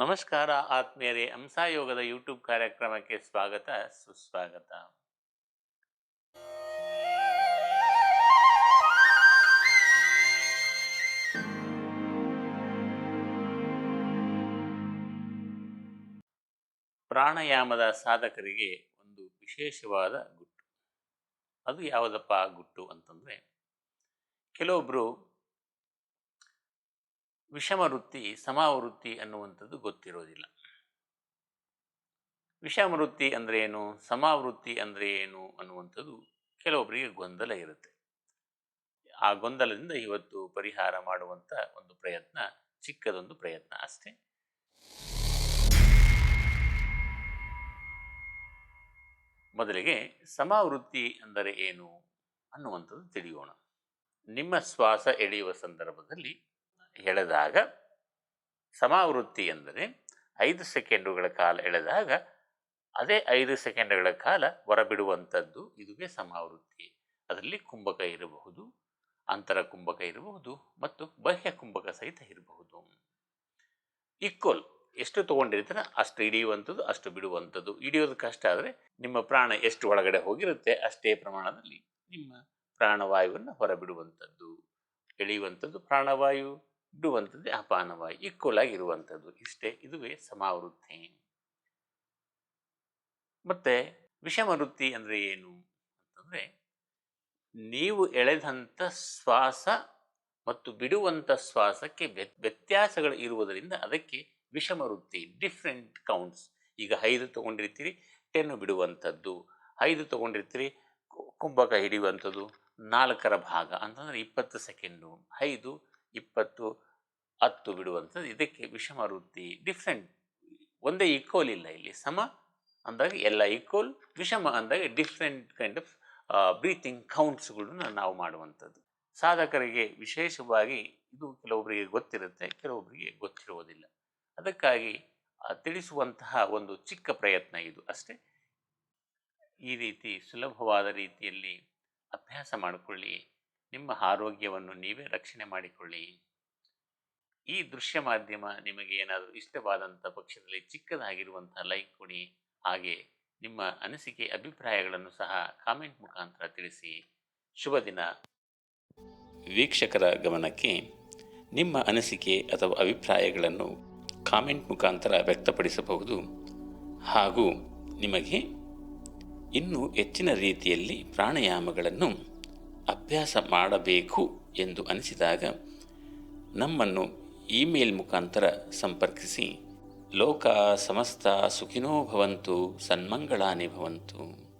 ನಮಸ್ಕಾರ ಆತ್ಮೀಯರೇ, ಹಂಸಾಯೋಗದ ಯೂಟ್ಯೂಬ್ ಕಾರ್ಯಕ್ರಮಕ್ಕೆ ಸ್ವಾಗತ, ಸುಸ್ವಾಗತ. ಪ್ರಾಣಾಯಾಮದ ಸಾಧಕರಿಗೆ ಒಂದು ವಿಶೇಷವಾದ ಗುಟ್ಟು. ಅದು ಯಾವುದಪ್ಪ ಗುಟ್ಟು ಅಂತಂದರೆ ಕೆಲವೊಬ್ಬರು ವಿಷಮ ವೃತ್ತಿ ಸಮಾವೃತ್ತಿ ಅನ್ನುವಂಥದ್ದು ಗೊತ್ತಿರೋದಿಲ್ಲ. ವಿಷಮ ವೃತ್ತಿ ಅಂದರೆ ಏನು? ಸಮಾವೃತ್ತಿ ಅಂದರೆ ಏನು? ಅನ್ನುವಂಥದ್ದು ಕೆಲವೊಬ್ಬರಿಗೆ ಗೊಂದಲ ಇರುತ್ತೆ. ಆ ಗೊಂದಲದಿಂದ ಇವತ್ತು ಪರಿಹಾರ ಮಾಡುವಂಥ ಒಂದು ಪ್ರಯತ್ನ, ಚಿಕ್ಕದೊಂದು ಪ್ರಯತ್ನ ಅಷ್ಟೇ. ಮೊದಲಿಗೆ ಸಮಾವೃತ್ತಿ ಅಂದರೆ ಏನು ಅನ್ನುವಂಥದ್ದು ತಿಳಿಯೋಣ. ನಿಮ್ಮ ಶ್ವಾಸ ಎಳೆಯುವ ಸಂದರ್ಭದಲ್ಲಿ ಎಳೆದಾಗ, ಸಮಾವೃತ್ತಿ ಎಂದರೆ ಐದು ಸೆಕೆಂಡುಗಳ ಕಾಲ ಎಳೆದಾಗ, ಅದೇ ಐದು ಸೆಕೆಂಡುಗಳ ಕಾಲ ಹೊರಬಿಡುವಂಥದ್ದು ಇದುವೇ ಸಮಾವೃತ್ತಿ. ಅದರಲ್ಲಿ ಕುಂಭಕ ಇರಬಹುದು, ಅಂತರ ಕುಂಭಕ ಇರಬಹುದು ಮತ್ತು ಬಾಹ್ಯ ಕುಂಭಕ ಸಹಿತ ಇರಬಹುದು. ಇಕ್ವಲ್ ಎಷ್ಟು ತೊಗೊಂಡಿರ್ತೀರ ಅಷ್ಟು ಹಿಡಿಯುವಂಥದ್ದು, ಅಷ್ಟು ಬಿಡುವಂಥದ್ದು. ಹಿಡಿಯೋದು ಕಷ್ಟ ಆದರೆ ನಿಮ್ಮ ಪ್ರಾಣ ಎಷ್ಟು ಒಳಗಡೆ ಹೋಗಿರುತ್ತೆ ಅಷ್ಟೇ ಪ್ರಮಾಣದಲ್ಲಿ ನಿಮ್ಮ ಪ್ರಾಣವಾಯುವನ್ನು ಹೊರಬಿಡುವಂಥದ್ದು. ಎಳೆಯುವಂಥದ್ದು ಪ್ರಾಣವಾಯು. ಬಿಡುವಂಥದ್ದು ಅಪಾನವಾಯು ಈಕ್ವಲ್ ಆಗಿರುವಂಥದ್ದು ಇಷ್ಟೇ, ಇದುವೇ ಸಮಾವೃತ್ತಿ. ಮತ್ತೆ ವಿಷಮ ವೃತ್ತಿ ಅಂದರೆ ಏನು ಅಂತಂದರೆ, ನೀವು ಎಳೆದಂಥ ಶ್ವಾಸ ಮತ್ತು ಬಿಡುವಂಥ ಶ್ವಾಸಕ್ಕೆ ವ್ಯತ್- ವ್ಯತ್ಯಾಸಗಳು ಇರುವುದರಿಂದ ಅದಕ್ಕೆ ವಿಷಮ ವೃತ್ತಿ ಡಿಫ್ರೆಂಟ್ ಕೌಂಟ್ಸ್ ಈಗ ಐದು ತೊಗೊಂಡಿರ್ತೀರಿ ಟೆನ್ನು ಬಿಡುವಂಥದ್ದು. ಐದು ತೊಗೊಂಡಿರ್ತೀರಿ ಕುಂಭಕ ಹಿಡಿಯುವಂಥದ್ದು, ನಾಲ್ಕರ ಭಾಗ. ಅಂತಂದರೆ ಇಪ್ಪತ್ತು ಸೆಕೆಂಡು ಐದು ಇಪ್ಪತ್ತು, ಹತ್ತು ಬಿಡುವಂಥದ್ದು. ಇದಕ್ಕೆ ವಿಷಮ ವೃತ್ತಿ ಡಿಫ್ರೆಂಟ್ ಒಂದೇ ಈಕ್ವಲ್ ಇಲ್ಲ ಇಲ್ಲಿ. ಸಮ ಅಂದಾಗ ಎಲ್ಲ ಈಕ್ವಲ್ ವಿಷಮ ಅಂದಾಗ ಡಿಫ್ರೆಂಟ್ ಕೈಂಡ್ ಆಫ್ ಬ್ರೀತಿಂಗ್ ಕೌಂಟ್ಸ್ಗಳನ್ನ ನಾವು ಮಾಡುವಂಥದ್ದು. ಸಾಧಕರಿಗೆ ವಿಶೇಷವಾಗಿ ಇದು ಕೆಲವೊಬ್ಬರಿಗೆ ಗೊತ್ತಿರುತ್ತೆ ಕೆಲವೊಬ್ಬರಿಗೆ ಗೊತ್ತಿರುವುದಿಲ್ಲ. ಅದಕ್ಕಾಗಿ ತಿಳಿಸುವಂತಹ ಒಂದು ಚಿಕ್ಕ ಪ್ರಯತ್ನ ಇದು ಅಷ್ಟೇ. ಈ ರೀತಿ ಸುಲಭವಾದ ರೀತಿಯಲ್ಲಿ ಅಭ್ಯಾಸ ಮಾಡಿಕೊಳ್ಳಿ. ನಿಮ್ಮ ಆರೋಗ್ಯವನ್ನು ನೀವೇ ರಕ್ಷಣೆ ಮಾಡಿಕೊಳ್ಳಿ. ಈ ದೃಶ್ಯ ಮಾಧ್ಯಮ ನಿಮಗೆ ಏನಾದರೂ ಇಷ್ಟವಾದಂಥ ಪಕ್ಷದಲ್ಲಿ ಚಿಕ್ಕದಾಗಿರುವಂಥ ಲೈಕ್ ಕೊಡಿ. ಹಾಗೆ ನಿಮ್ಮ ಅನಿಸಿಕೆ, ಅಭಿಪ್ರಾಯಗಳನ್ನು ಸಹ ಕಾಮೆಂಟ್ ಮುಖಾಂತರ ತಿಳಿಸಿ. ಶುಭ ದಿನ. ವೀಕ್ಷಕರ ಗಮನಕ್ಕೆ ನಿಮ್ಮ ಅನಿಸಿಕೆ ಅಥವಾ ಅಭಿಪ್ರಾಯಗಳನ್ನು ಕಾಮೆಂಟ್ ಮುಖಾಂತರ ವ್ಯಕ್ತಪಡಿಸಬಹುದು. ಹಾಗೂ ನಿಮಗೆ ಇನ್ನೂ ಹೆಚ್ಚಿನ ರೀತಿಯಲ್ಲಿ ಪ್ರಾಣಾಯಾಮಗಳನ್ನು ಅಭ್ಯಾಸ ಮಾಡಬೇಕು ಎಂದು ಅನಿಸಿದಾಗ ನಮ್ಮನ್ನು ಇಮೇಲ್ ಮುಖಾಂತರ ಸಂಪರ್ಕಿಸಿ. ಲೋಕ ಸಮಸ್ತ ಸುಖಿನೋ ಭವಂತು ಸನ್ಮಂಗಳಾನಿ ಭವಂತು.